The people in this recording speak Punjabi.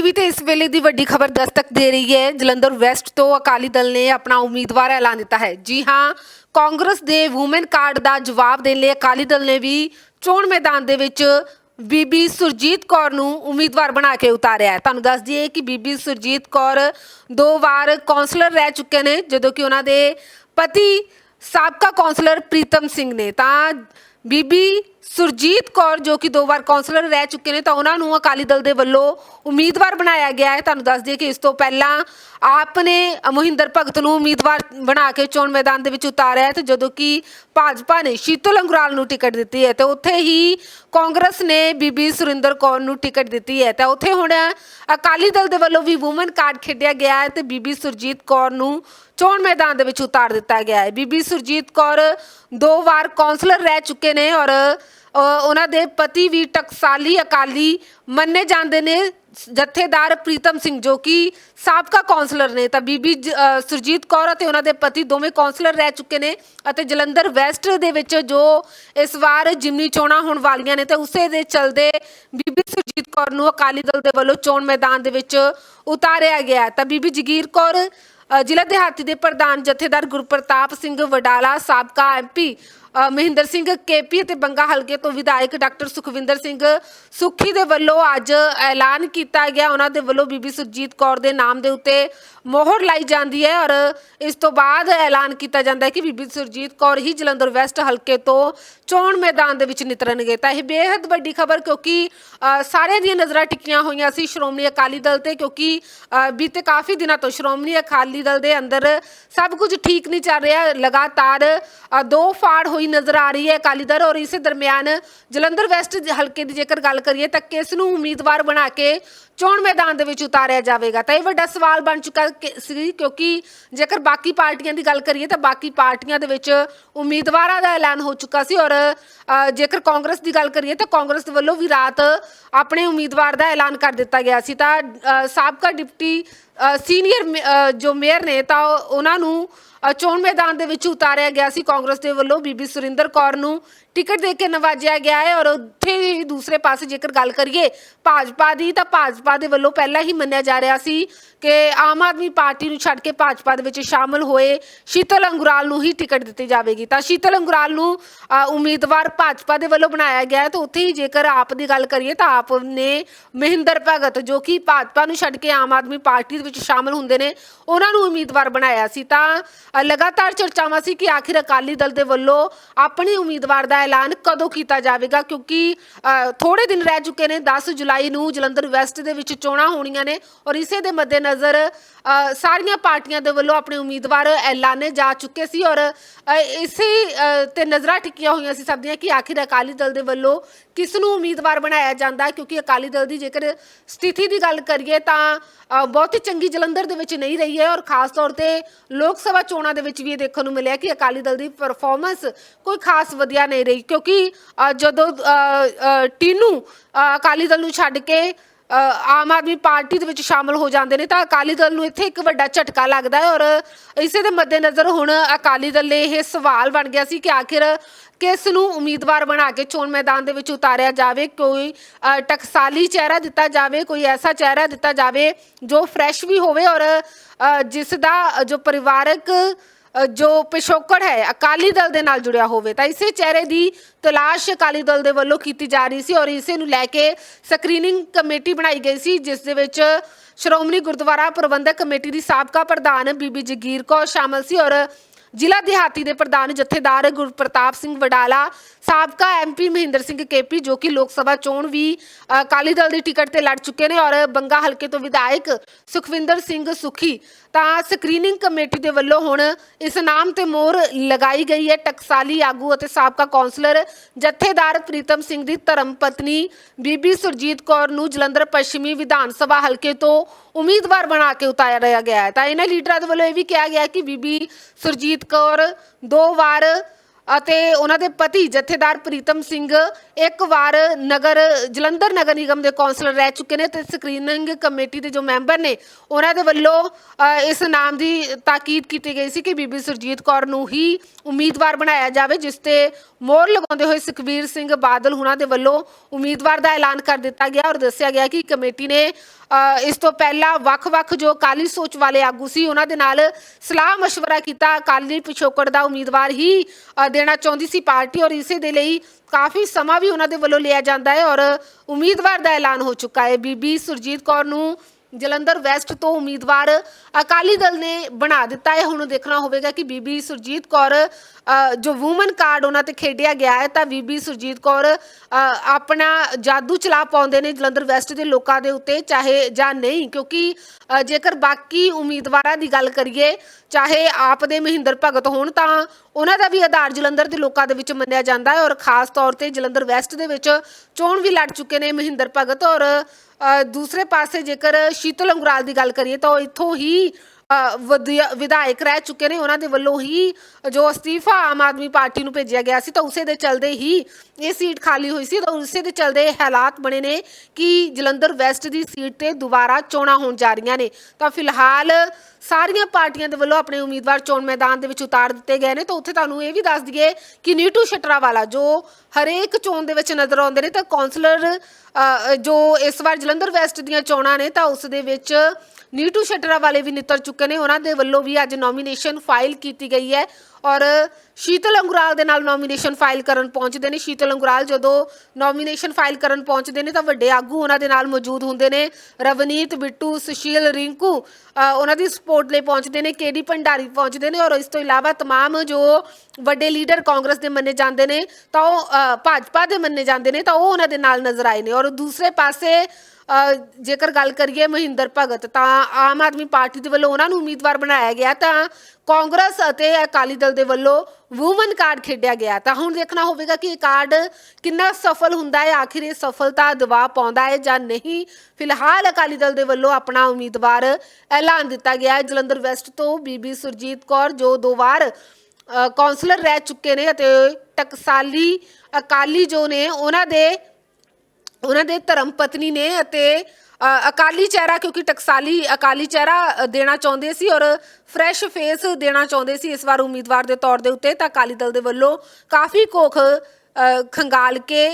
ਟੀਵੀ ਤੇ ਇਸ ਵੇਲੇ ਦੀ ਵੱਡੀ ਖਬਰ ਦਸਤਕ ਦੇ ਰਹੀ ਹੈ। ਜਲੰਧਰ ਵੈਸਟ ਤੋਂ ਅਕਾਲੀ ਦਲ ਨੇ ਆਪਣਾ ਉਮੀਦਵਾਰ ਐਲਾਨ ਦਿੱਤਾ ਹੈ। ਜੀ ਹਾਂ, ਕਾਂਗਰਸ ਦੇ ਔਮਨ ਕਾਰਡ ਦਾ ਜਵਾਬ ਦੇਣ ਲਈ ਅਕਾਲੀ ਦਲ ਨੇ ਵੀ ਚੋਣ ਮੈਦਾਨ ਦੇ ਵਿੱਚ ਬੀਬੀ ਸੁਰਜੀਤ ਕੌਰ ਨੂੰ ਉਮੀਦਵਾਰ ਬਣਾ ਕੇ ਉਤਾਰਿਆ ਹੈ। ਤੁਹਾਨੂੰ ਦੱਸ ਦਈਏ ਕਿ ਬੀਬੀ ਸੁਰਜੀਤ ਕੌਰ ਦੋ ਵਾਰ ਕਾਉਂਸਲਰ ਰਹਿ ਚੁੱਕੇ ਨੇ, ਜਦੋਂ ਕਿ ਉਹਨਾਂ ਦੇ ਪਤੀ ਸਾਬਕਾ ਕਾਉਂਸਲਰ ਪ੍ਰੀਤਮ ਸਿੰਘ ਨੇ। ਤਾਂ ਬੀਬੀ ਸੁਰਜੀਤ ਕੌਰ, ਜੋ ਕਿ ਦੋ ਵਾਰ ਕਾਉਂਸਲਰ ਰਹਿ ਚੁੱਕੇ ਨੇ, ਤਾਂ ਉਹਨਾਂ ਨੂੰ ਅਕਾਲੀ ਦਲ ਦੇ ਵੱਲੋਂ ਉਮੀਦਵਾਰ ਬਣਾਇਆ ਗਿਆ ਹੈ। ਤੁਹਾਨੂੰ ਦੱਸ ਦਈਏ ਕਿ ਇਸ ਤੋਂ ਪਹਿਲਾਂ ਆਪ ਨੇ ਮੋਹਿੰਦਰ ਭਗਤ ਨੂੰ ਉਮੀਦਵਾਰ ਬਣਾ ਕੇ ਚੋਣ ਮੈਦਾਨ ਦੇ ਵਿੱਚ ਉਤਾਰਿਆ ਤੇ ਜਦੋਂ ਕਿ ਭਾਜਪਾ ਨੇ ਸ਼ੀਤਲ ਅੰਗਰਾਲ ਨੂੰ ਟਿਕਟ ਦਿੱਤੀ ਹੈ, ਤੇ ਉੱਥੇ ਹੀ ਕਾਂਗਰਸ ਨੇ ਬੀਬੀ ਸੁਰਿੰਦਰ ਕੌਰ ਨੂੰ ਟਿਕਟ ਦਿੱਤੀ ਹੈ। ਤਾਂ ਉੱਥੇ ਹੁਣ ਅਕਾਲੀ ਦਲ ਦੇ ਵੱਲੋਂ ਵੀ ਔਮਨ ਕਾਰਡ ਖੇਡਿਆ ਗਿਆ ਹੈ ਤੇ ਬੀਬੀ ਸੁਰਜੀਤ ਕੌਰ ਨੂੰ ਚੋਣ ਮੈਦਾਨ ਦੇ ਵਿੱਚ ਉਤਾਰ ਦਿੱਤਾ ਗਿਆ ਹੈ। ਬੀਬੀ ਸੁਰਜੀਤ ਕੌਰ ਦੋ ਵਾਰ ਕਾਉਂਸਲਰ ਰਹਿ ਚੁੱਕੇ ਨੇ ਔਰ ਉਹਨਾਂ ਦੇ ਪਤੀ ਵੀ ਟਕਸਾਲੀ ਅਕਾਲੀ ਮੰਨੇ ਜਾਂਦੇ ਨੇ ਜਥੇਦਾਰ ਪ੍ਰੀਤਮ ਸਿੰਘ, ਜੋ ਕਿ ਸਾਬਕਾ ਕਾਉਂਸਲਰ ਨੇ। ਤਾਂ ਬੀਬੀ ਸੁਰਜੀਤ ਕੌਰ ਅਤੇ ਉਹਨਾਂ ਦੇ ਪਤੀ ਦੋਵੇਂ ਕਾਉਂਸਲਰ ਰਹਿ ਚੁੱਕੇ ਨੇ ਅਤੇ ਜਲੰਧਰ ਵੈਸਟ ਦੇ ਵਿੱਚ ਜੋ ਇਸ ਵਾਰ ਜਿਮਨੀ ਚੋਣਾਂ ਹੋਣ ਵਾਲੀਆਂ ਨੇ, ਤੇ ਉਸੇ ਦੇ ਚਲਦੇ ਬੀਬੀ ਸੁਰਜੀਤ ਕੌਰ ਨੂੰ ਅਕਾਲੀ ਦਲ ਦੇ ਵੱਲੋਂ ਚੋਣ ਮੈਦਾਨ ਦੇ ਵਿੱਚ ਉਤਾਰਿਆ ਗਿਆ। ਤਾਂ ਬੀਬੀ ਜਗੀਰ ਕੌਰ ਜ਼ਿਲ੍ਹਾ ਦਿਹਾਤੀ ਦੇ ਪ੍ਰਧਾਨ ਜਥੇਦਾਰ ਗੁਰਪ੍ਰਤਾਪ ਸਿੰਘ ਵਡਾਲਾ, ਸਾਬਕਾ ਐਮਪੀ ਮਹਿੰਦਰ ਸਿੰਘ ਕੇਪੀ ਅਤੇ ਬੰਗਾ ਹਲਕੇ ਤੋਂ ਵਿਧਾਇਕ ਡਾਕਟਰ ਸੁਖਵਿੰਦਰ ਸਿੰਘ ਸੁੱਖੀ ਦੇ ਵੱਲੋਂ ਅੱਜ ਐਲਾਨ ਕੀਤਾ ਗਿਆ। ਉਹਨਾਂ ਦੇ ਵੱਲੋਂ ਬੀਬੀ ਸੁਰਜੀਤ ਕੌਰ ਦੇ ਨਾਮ ਦੇ ਉੱਤੇ ਮੋਹਰ ਲਾਈ ਜਾਂਦੀ ਹੈ ਔਰ ਇਸ ਤੋਂ ਬਾਅਦ ਐਲਾਨ ਕੀਤਾ ਜਾਂਦਾ ਹੈ ਕਿ ਬੀਬੀ ਸੁਰਜੀਤ ਕੌਰ ਹੀ ਜਲੰਧਰ ਵੈਸਟ ਹਲਕੇ ਤੋਂ ਚੋਣ ਮੈਦਾਨ ਦੇ ਵਿੱਚ ਨਿਤਰਨਗੇ। ਤਾਂ ਇਹ ਬੇहद ਵੱਡੀ ਖਬਰ ਕਿਉਂਕਿ ਸਾਰਿਆਂ ਦੀਆਂ ਨਜ਼ਰਾਂ ਟਿਕੀਆਂ ਹੋਈਆਂ ਸੀ ਸ਼੍ਰੋਮਣੀ ਅਕਾਲੀ ਦਲ ਤੇ ਕਿਉਂਕਿ ਬੀਤੇ ਕਾਫੀ ਦਿਨਾਂ ਤੋਂ ਸ਼੍ਰੋਮਣੀ ਅਕਾਲੀ ਦਲ ਦੇ ਅੰਦਰ ਸਭ ਕੁਝ ਠੀਕ ਨਹੀਂ ਚੱਲ ਰਿਹਾ। ਲਗਾਤਾਰ ਦੋ ਫਾੜ ਹੋਈ ਨਜ਼ਰ ਆ ਰਹੀ ਹੈ ਅਕਾਲੀ ਦਲ ਔਰ ਇਸੇ ਦਰਮਿਆਨ ਜਲੰਧਰ ਵੈਸਟ ਹਲਕੇ ਦੀ ਜੇਕਰ ਗੱਲ ਕਰੀਏ ਤਾਂ ਕਿਸ ਨੂੰ ਉਮੀਦਵਾਰ ਬਣਾ ਕੇ ਚੋਣ ਮੈਦਾਨ ਦੇ ਵਿੱਚ ਉਤਾਰਿਆ ਜਾਵੇਗਾ। ਤਾਂ ਇਹ ਵੱਡਾ ਸਵਾਲ ਬਣ ਚੁੱਕਾ ਕਿ- ਸੀ, ਕਿਉਂਕਿ ਜੇਕਰ ਬਾਕੀ ਪਾਰਟੀਆਂ ਦੀ ਗੱਲ ਕਰੀਏ ਤਾਂ ਬਾਕੀ ਪਾਰਟੀਆਂ ਦੇ ਵਿੱਚ ਉਮੀਦਵਾਰਾਂ ਦਾ ਐਲਾਨ ਹੋ ਚੁੱਕਾ ਸੀ ਔਰ ਜੇਕਰ ਕਾਂਗਰਸ ਦੀ ਗੱਲ ਕਰੀਏ ਤਾਂ ਕਾਂਗਰਸ ਦੇ ਵੱਲੋਂ ਵੀ ਰਾਤ ਆਪਣੇ ਉਮੀਦਵਾਰ ਦਾ ਐਲਾਨ ਕਰ ਦਿੱਤਾ ਗਿਆ ਸੀ। ਤਾਂ ਸਾਬਕਾ ਡਿਪਟੀ ਸੀਨੀਅਰ ਮੇ- ਜੋ ਮੇਅਰ ਨੇ, ਤਾਂ ਉਹਨਾਂ ਨੂੰ ਚੋਣ ਮੈਦਾਨ ਦੇ ਵਿੱਚ ਉਤਾਰਿਆ ਗਿਆ ਸੀ ਕਾਂਗਰਸ ਦੇ ਵੱਲੋਂ। ਬੀਬੀ ਸੁਰਿੰਦਰ ਕੌਰ ਨੂੰ ਟਿਕਟ ਦੇ ਕੇ ਨਵਾਜਿਆ ਗਿਆ ਹੈ ਔਰ ਉੱਥੇ ਹੀ ਦੂਸਰੇ ਪਾਸੇ ਜੇਕਰ ਗੱਲ ਕਰੀਏ ਭਾਜਪਾ ਦੀ, ਤਾਂ ਭਾਜਪਾ ਦੇ ਵੱਲੋਂ ਪਹਿਲਾਂ ਹੀ ਮੰਨਿਆ ਜਾ ਰਿਹਾ ਸੀ ਕਿ ਆਮ ਆਦਮੀ ਪਾਰਟੀ ਨੂੰ ਛੱਡ ਕੇ ਭਾਜਪਾ ਦੇ ਵਿੱਚ ਸ਼ਾਮਲ ਹੋਏ ਸ਼ੀਤਲ ਅੰਗੁਰਾਲ ਨੂੰ ਹੀ ਟਿਕਟ ਦਿੱਤੀ ਜਾਵੇਗੀ। ਤਾਂ ਸ਼ੀਤਲ ਅੰਗੁਰਾਲ ਨੂੰ ਉਮੀਦਵਾਰ ਭਾਜਪਾ ਦੇ ਵੱਲੋਂ ਬਣਾਇਆ ਗਿਆ ਹੈ, ਤਾਂ ਉੱਥੇ ਹੀ ਜੇਕਰ ਆਪ ਦੀ ਗੱਲ ਕਰੀਏ ਤਾਂ ਆਪ ਨੇ ਮਹਿੰਦਰ ਭਗਤ ਜੋ ਕਿ ਭਾਜਪਾ ਨੂੰ ਛੱਡ ਕੇ ਆਮ ਆਦਮੀ ਪਾਰਟੀ ਦੇ ਵਿੱਚ ਸ਼ਾਮਲ ਹੁੰਦੇ ਨੇ, ਉਹਨਾਂ ਨੂੰ ਉਮੀਦਵਾਰ ਬਣਾਇਆ ਸੀ। ਤਾਂ ਲਗਾਤਾਰ ਚਰਚਾਵਾਂ ਸੀ ਕਿ ਆਖਿਰ ਅਕਾਲੀ ਦਲ ਦੇ ਵੱਲੋਂ ਆਪਣੇ ਉਮੀਦਵਾਰ ਦਾ ਐਲਾਨ ਕਦੋਂ ਕੀਤਾ ਜਾਵੇਗਾ? ਕਿਉਂਕਿ ਥੋੜੇ ਦਿਨ ਰਹਿ ਚੁੱਕੇ ਨੇ 10 ਜੁਲਾਈ ਨੂੰ ਜਲੰਧਰ ਵੈਸਟ ਦੇ ਵਿੱਚ ਚੋਣਾਂ ਹੋਣੀਆਂ ਨੇ ਔਰ ਇਸੇ ਦੇ ਮੱਦੇਨਜ਼ਰ ਸਾਰੀਆਂ ਪਾਰਟੀਆਂ ਦੇ ਵੱਲੋਂ ਆਪਣੇ ਉਮੀਦਵਾਰ ਐਲਾਨੇ ਜਾ ਚੁੱਕੇ ਸੀ ਔਰ ਇਸੇ ਤੇ ਨਜ਼ਰਾਂ ਟਿਕੀਆਂ ਹੋਈਆਂ ਸੀ ਸਭ ਦੀਆਂ ਕਿ ਆਖਿਰ ਅਕਾਲੀ ਦਲ ਦੇ ਵੱਲੋਂ ਕਿਸ ਨੂੰ ਉਮੀਦਵਾਰ ਬਣਾਇਆ ਜਾਂਦਾ ਹੈ? ਕਿਉਂਕਿ ਅਕਾਲੀ ਦਲ ਦੀ ਜੇਕਰ ਸਥਿਤੀ ਦੀ ਗੱਲ ਕਰੀਏ ਤਾਂ ਬਹੁਤ ਹੀ ਚੰਗੀ ਜਲੰਧਰ ਦੇ ਵਿੱਚ ਨਹੀਂ ਰਹੀ ਹੈ ਔਰ ਖਾਸ ਤੌਰ ਤੇ ਲੋਕ ਸਭਾ ਚੋਣਾਂ ਦੇ ਵਿੱਚ ਵੀ ਇਹ ਦੇਖਣ ਨੂੰ ਮਿਲਿਆ ਕਿ ਅਕਾਲੀ ਦਲ ਦੀ ਪਰਫਾਰਮੈਂਸ ਕੋਈ ਖਾਸ ਵਧੀਆ ਨਹੀਂ ਰਹੀ ਕਿਉਂਕਿ ਜਦੋਂ ਅ, ਟੀਨੂ ਅ, ਅਕਾਲੀ ਦਲ ਨੂੰ ਛੱਡ ਕੇ ਅ, ਆਮ ਆਦਮੀ ਪਾਰਟੀ ਦੇ ਵਿੱਚ ਸ਼ਾਮਲ ਹੋ ਜਾਂਦੇ ਨੇ ਤਾਂ ਅਕਾਲੀ ਦਲ ਨੂੰ ਇੱਥੇ ਇੱਕ ਵੱਡਾ ਝਟਕਾ ਲੱਗਦਾ ਹੈ ਔਰ ਇਸੇ ਦੇ ਮੱਦੇਨਜ਼ਰ ਹੁਣ ਅਕਾਲੀ ਦਲ ਲਈ ਇਹ ਸਵਾਲ ਬਣ ਗਿਆ ਸੀ ਕਿ ਆਖਿਰ ਕਿਸ ਨੂੰ ਉਮੀਦਵਾਰ ਬਣਾ ਕੇ ਚੋਣ ਮੈਦਾਨ ਦੇ ਵਿੱਚ ਉਤਾਰਿਆ ਜਾਵੇ? ਕੋਈ ਟਕਸਾਲੀ ਚਿਹਰਾ ਦਿੱਤਾ ਜਾਵੇ ਕੋਈ ਐਸਾ ਚਿਹਰਾ ਦਿੱਤਾ ਜਾਵੇ ਜੋ ਫਰੈਸ਼ ਵੀ ਹੋਵੇ ਔਰ ਅ, ਜਿਸ ਦਾ ਜੋ ਪਰਿਵਾਰਕ ਜੋ ਪਿਛੋਕੜ ਹੈ ਅਕਾਲੀ ਦਲ ਦੇ ਨਾਲ ਜੁੜਿਆ ਹੋਵੇ ਤਾਂ ਇਸੇ ਚਿਹਰੇ ਦੀ ਤਲਾਸ਼ ਅਕਾਲੀ ਦਲ ਦੇ ਵੱਲੋਂ ਕੀਤੀ ਜਾ ਰਹੀ ਸੀ ਔਰ ਇਸੇ ਨੂੰ ਲੈ ਕੇ ਸਕਰੀਨਿੰਗ ਕਮੇਟੀ ਬਣਾਈ ਗਈ ਸੀ ਜਿਸ ਦੇ ਵਿੱਚ ਸ਼੍ਰੋਮਣੀ ਗੁਰਦੁਆਰਾ ਪ੍ਰਬੰਧਕ ਕਮੇਟੀ ਦੀ ਸਾਬਕਾ ਪ੍ਰਧਾਨ ਬੀਬੀ ਜਗੀਰ ਕੌਰ ਸ਼ਾਮਲ ਸੀ ਔਰ ਜ਼ਿਲ੍ਹਾ ਦਿਹਾਤੀ ਦੇ ਪ੍ਰਧਾਨ ਜਥੇਦਾਰ ਗੁਰਪ੍ਰਤਾਪ ਸਿੰਘ ਵਡਾਲਾ, ਸਾਬਕਾ ਐਮਪੀ ਮਹਿੰਦਰ ਸਿੰਘ ਕੇਪੀ, ਜੋ ਕਿ ਲੋਕ ਸਭਾ ਚੋਣ ਵੀ ਅਕਾਲੀ ਦਲ ਦੀ ਟਿਕਟ ਤੇ ਲੜ ਚੁੱਕੇ ਨੇ ਔਰ ਬੰਗਾ ਹਲਕੇ ਤੋਂ ਵਿਧਾਇਕ ਸੁਖਵਿੰਦਰ ਸਿੰਘ ਸੁਖੀ। ਤਾਂ ਸਕਰੀਨਿੰਗ ਕਮੇਟੀ ਦੇ ਵੱਲੋਂ ਹੁਣ ਇਸ ਨਾਮ ਤੇ ਮੋਹਰ ਲਗਾਈ ਗਈ ਹੈ। ਟਕਸਾਲੀ ਆਗੂ ਅਤੇ ਸਾਬਕਾ ਕੌਂਸਲਰ ਜਥੇਦਾਰ ਪ੍ਰੀਤਮ ਸਿੰਘ ਦੀ ਧਰਮ ਪਤਨੀ ਬੀਬੀ ਸੁਰਜੀਤ ਕੌਰ ਨੂੰ ਜਲੰਧਰ ਪੱਛਮੀ ਵਿਧਾਨ ਸਭਾ ਹਲਕੇ ਤੋਂ ਉਮੀਦਵਾਰ ਬਣਾ ਕੇ ਉਤਾਰਿਆ ਗਿਆ ਹੈ। ਤਾਂ ਇਹਨਾਂ ਲੀਡਰਾਂ ਦੇ ਵੱਲੋਂ ਇਹ ਵੀ ਕਿਹਾ ਗਿਆ ਕਿ ਬੀਬੀ ਸੁਰਜੀਤ ਕੌਰ ਦੋ ਵਾਰ ਅਤੇ ਉਹਨਾਂ ਦੇ ਪਤੀ ਜਥੇਦਾਰ ਪ੍ਰੀਤਮ ਸਿੰਘ ਇੱਕ ਵਾਰ ਨਗਰ ਜਲੰਧਰ ਨਗਰ ਨਿਗਮ ਦੇ ਕੌਂਸਲਰ ਰਹਿ ਚੁੱਕੇ ਨੇ ਤੇ ਸਕਰੀਨਿੰਗ ਕਮੇਟੀ ਦੇ ਜੋ ਮੈਂਬਰ ਨੇ ਉਹਨਾਂ ਦੇ ਵੱਲੋਂ ਅ, ਇਸ ਨਾਮ ਦੀ ਤਾਕੀਦ ਕੀਤੀ ਗਈ ਸੀ ਕਿ ਬੀਬੀ ਸੁਰਜੀਤ ਕੌਰ ਨੂੰ ਹੀ ਉਮੀਦਵਾਰ ਬਣਾਇਆ ਜਾਵੇ ਜਿਸ ਤੇ ਮੋਹਰ ਲਗਾਉਂਦੇ ਹੋਏ ਸੁਖਬੀਰ ਸਿੰਘ ਬਾਦਲ ਹੁਣਾਂ ਦੇ ਵੱਲੋਂ ਉਮੀਦਵਾਰ ਦਾ ਐਲਾਨ ਕਰ ਦਿੱਤਾ ਗਿਆ ਔਰ ਦੱਸਿਆ ਗਿਆ ਕਿ ਕਮੇਟੀ ਨੇ ਇਸ ਤੋਂ ਪਹਿਲਾਂ ਵੱਖ-ਵੱਖ ਜੋ ਕਾਲੀ ਸੋਚ ਵਾਲੇ ਆਗੂ ਸੀ, ਉਹਨਾਂ ਦੇ ਨਾਲ ਸਲਾਹ مشਵਰਾ ਕੀਤਾ। ਅਕਾਲੀ ਪਿਛੋਕੜ ਦਾ ਉਮੀਦਵਾਰ ਹੀ ਦੇਣਾ ਚਾਹੁੰਦੀ ਸੀ ਪਾਰਟੀ ਔਰ ਇਸੇ ਦੇ ਲਈ ਕਾਫੀ ਸਮਾਂ ਵੀ ਉਹਨਾਂ ਦੇ ਵੱਲੋਂ ਲਿਆ ਜਾਂਦਾ ਹੈ ਔਰ ਉਮੀਦਵਾਰ ਦਾ ਐਲਾਨ ਹੋ ਚੁੱਕਾ ਹੈ। ਬੀਬੀ ਸੁਰਜੀਤ ਕੌਰ ਨੂੰ ਜਲੰਧਰ ਵੈਸਟ ਤੋਂ ਉਮੀਦਵਾਰ ਅਕਾਲੀ ਦਲ ਨੇ ਬਣਾ ਦਿੱਤਾ ਹੈ। ਹੁਣ ਦੇਖਣਾ ਹੋਵੇਗਾ ਕਿ ਬੀਬੀ ਸੁਰਜੀਤ ਕੌਰ ਜੋ ਵੂਮਨ ਕਾਰਡ ਉਹਨਾਂ ਤੇ ਖੇਡਿਆ ਗਿਆ ਹੈ, ਤਾਂ ਬੀਬੀ ਸੁਰਜੀਤ ਕੌਰ ਆਪਣਾ ਜਾਦੂ ਚਲਾ ਪਾਉਂਦੇ ਨੇ ਜਲੰਧਰ ਵੈਸਟ ਦੇ ਲੋਕਾਂ ਦੇ ਉੱਤੇ, ਚਾਹੇ ਜਾਂ ਨਹੀਂ, ਕਿਉਂਕਿ ਜੇਕਰ ਬਾਕੀ ਉਮੀਦਵਾਰਾਂ ਦੀ ਗੱਲ ਕਰੀਏ ਚਾਹੇ ਆਪ ਦੇ ਮਹਿੰਦਰ ਭਗਤ ਹੋਣ ਤਾਂ ਉਹਨਾਂ ਦਾ ਵੀ ਆਧਾਰ ਜਲੰਧਰ ਦੇ ਲੋਕਾਂ ਦੇ ਵਿੱਚ ਮੰਨਿਆ ਜਾਂਦਾ ਹੈ ਔਰ ਖਾਸ ਤੌਰ ਤੇ ਜਲੰਧਰ ਵੈਸਟ ਦੇ ਵਿੱਚ ਚੋਣ ਵੀ ਲੜ ਚੁੱਕੇ ਨੇ ਮਹਿੰਦਰ ਭਗਤ ਔਰ ਅ, ਦੂਸਰੇ ਪਾਸੇ ਜੇਕਰ ਸ਼ੀਤਲ ਅੰਗਰਾਲ ਦੀ ਗੱਲ ਕਰੀਏ ਤਾਂ ਉਹ ਇੱਥੋਂ ਹੀ ਵਿਧਾਇਕ ਰਹਿ ਚੁੱਕੇ ਨੇ, ਉਹਨਾਂ ਦੇ ਵੱਲੋਂ ਹੀ ਜੋ ਅਸਤੀਫਾ ਆਮ ਆਦਮੀ ਪਾਰਟੀ ਨੂੰ ਭੇਜਿਆ ਗਿਆ ਸੀ, ਤਾਂ ਉਸੇ ਦੇ ਚਲਦੇ ਹੀ ਇਹ ਸੀਟ ਖਾਲੀ ਹੋਈ ਸੀ, ਤਾਂ ਉਸੇ ਦੇ ਚਲਦੇ ਇਹ ਹਾਲਾਤ ਬਣੇ ਨੇ ਕਿ ਜਲੰਧਰ ਵੈਸਟ ਦੀ ਸੀਟ ਤੇ ਦੁਬਾਰਾ ਚੋਣਾਂ ਹੋਣ ਜਾ ਰਹੀਆਂ ਨੇ। ਤਾਂ ਫਿਲਹਾਲ ਸਾਰੀਆਂ ਪਾਰਟੀਆਂ ਦੇ ਵੱਲੋਂ ਆਪਣੇ ਉਮੀਦਵਾਰ ਚੋਣ ਮੈਦਾਨ ਦੇ ਵਿੱਚ ਉਤਾਰ ਦਿੱਤੇ ਗਏ ਨੇ, ਤਾਂ ਉੱਥੇ ਤੁਹਾਨੂੰ ਇਹ ਵੀ ਦੱਸ ਦਈਏ ਕਿ ਨੀਟੂ ਸ਼ਟਰਾਵਾਲਾ ਜੋ ਹਰੇਕ ਚੋਣ ਦੇ ਵਿੱਚ ਨਜ਼ਰ ਆਉਂਦੇ ਨੇ, ਤਾਂ ਕਾਉਂਸਲਰ ਜੋ ਇਸ ਵਾਰ ਜਲੰਧਰ ਵੈਸਟ ਦੀਆਂ ਚੋਣਾਂ ਨੇ, ਤਾਂ ਉਸ ਦੇ ਵਿੱਚ ਨੀਟੂ ਸ਼ਟਰਾ ਵਾਲੇ ਵੀ ਨਿੱਤਰ ਚੁੱਕੇ ਨੇ ਉਹਨਾਂ ਦੇ ਵੱਲੋਂ ਵੀ ਅੱਜ ਨੋਮੀਨੇਸ਼ਨ ਫਾਈਲ ਕੀਤੀ ਗਈ ਹੈ ਔਰ ਸ਼ੀਤਲ ਅੰਗੁਰਾਲ ਦੇ ਨਾਲ ਨੋਮੀਨੇਸ਼ਨ ਫਾਈਲ ਕਰਨ ਪਹੁੰਚਦੇ ਨੇ ਸ਼ੀਤਲ ਅੰਗੁਰਾਲ ਜਦੋਂ ਨੋਮੀਨੇਸ਼ਨ ਫਾਈਲ ਕਰਨ ਪਹੁੰਚਦੇ ਨੇ ਤਾਂ ਵੱਡੇ ਆਗੂ ਉਹਨਾਂ ਦੇ ਨਾਲ ਮੌਜੂਦ ਹੁੰਦੇ ਨੇ ਰਵਨੀਤ ਬਿੱਟੂ ਸੁਸ਼ੀਲ ਰਿੰਕੂ ਅ, ਉਹਨਾਂ ਦੀ ਸਪੋਰਟ ਲਈ ਪਹੁੰਚਦੇ ਨੇ ਕੇਡੀ ਭੰਡਾਰੀ ਪਹੁੰਚਦੇ ਨੇ ਔਰ ਇਸ ਤੋਂ ਇਲਾਵਾ तमाम ਜੋ ਵੱਡੇ ਲੀਡਰ ਕਾਂਗਰਸ ਦੇ ਮੰਨੇ ਜਾਂਦੇ ਨੇ ਤਾਂ ਉਹ ਅ, ਭਾਜਪਾ ਦੇ ਮੰਨੇ ਜਾਂਦੇ ਨੇ ਤਾਂ ਉਹ ਉਹਨਾਂ ਦੇ ਨਾਲ ਨਜ਼ਰ ਆਏ ਨੇ ਔਰ ਦੂਸਰੇ ਪਾਸੇ ਅ, ਜੇਕਰ ਗੱਲ ਕਰੀਏ ਮਹਿੰਦਰ ਭਗਤ ਤਾਂ ਆਮ ਆਦਮੀ ਪਾਰਟੀ ਦੇ ਵੱਲੋਂ ਉਹਨਾਂ ਨੂੰ ਉਮੀਦਵਾਰ ਬਣਾਇਆ ਗਿਆ ਤਾਂ ਕਾਂਗਰਸ ਅਤੇ ਅਕਾਲੀ ਦਲ ਦੇ ਵੱਲੋਂ ਵੂਮਨ ਕਾਰਡ ਖੇਡਿਆ ਗਿਆ। ਤਾਂ ਹੁਣ ਦੇਖਣਾ ਹੋਵੇਗਾ ਕਿ ਇਹ ਕਾਰਡ ਕਿੰਨਾ ਸਫਲ ਹੁੰਦਾ ਹੈ ਆਖਿਰ ਇਹ ਸਫਲਤਾ ਦਬਾਅ ਪਾਉਂਦਾ ਹੈ ਜਾਂ ਨਹੀਂ। ਫਿਲਹਾਲ ਅਕਾਲੀ ਦਲ ਦੇ ਵੱਲੋਂ ਆਪਣਾ ਉਮੀਦਵਾਰ ਐਲਾਨ ਦਿੱਤਾ ਗਿਆ ਹੈ। ਜਲੰਧਰ ਵੈਸਟ ਤੋਂ ਬੀਬੀ ਸੁਰਜੀਤ ਕੌਰ ਜੋ ਦੋ ਵਾਰ ਅ, ਕੌਂਸਲਰ ਰਹਿ ਚੁੱਕੇ ਨੇ ਅਤੇ ਟਕਸਾਲੀ ਅਕਾਲੀ ਜੋ ਨੇ ਉਹਨਾਂ ਦੇ ਉਹਨਾਂ ਦੇ ਧਰਮ ਪਤਨੀ ਨੇ ਅਤੇ ਅਕਾਲੀ ਚਿਹਰਾ ਕਿਉਂਕਿ ਟਕਸਾਲੀ ਅਕਾਲੀ ਚਿਹਰਾ ਦੇਣਾ ਚਾਹੁੰਦੇ ਸੀ ਔਰ ਫਰੈਸ਼ ਫੇਸ ਦੇਣਾ ਚਾਹੁੰਦੇ ਸੀ ਇਸ ਵਾਰ ਉਮੀਦਵਾਰ ਦੇ ਤੌਰ ਦੇ ਉੱਤੇ ਤਾਂ ਅਕਾਲੀ ਦਲ ਦੇ ਵੱਲੋਂ ਕਾਫੀ ਕੋਖ ਅ, ਖੰਗਾਲ ਕੇ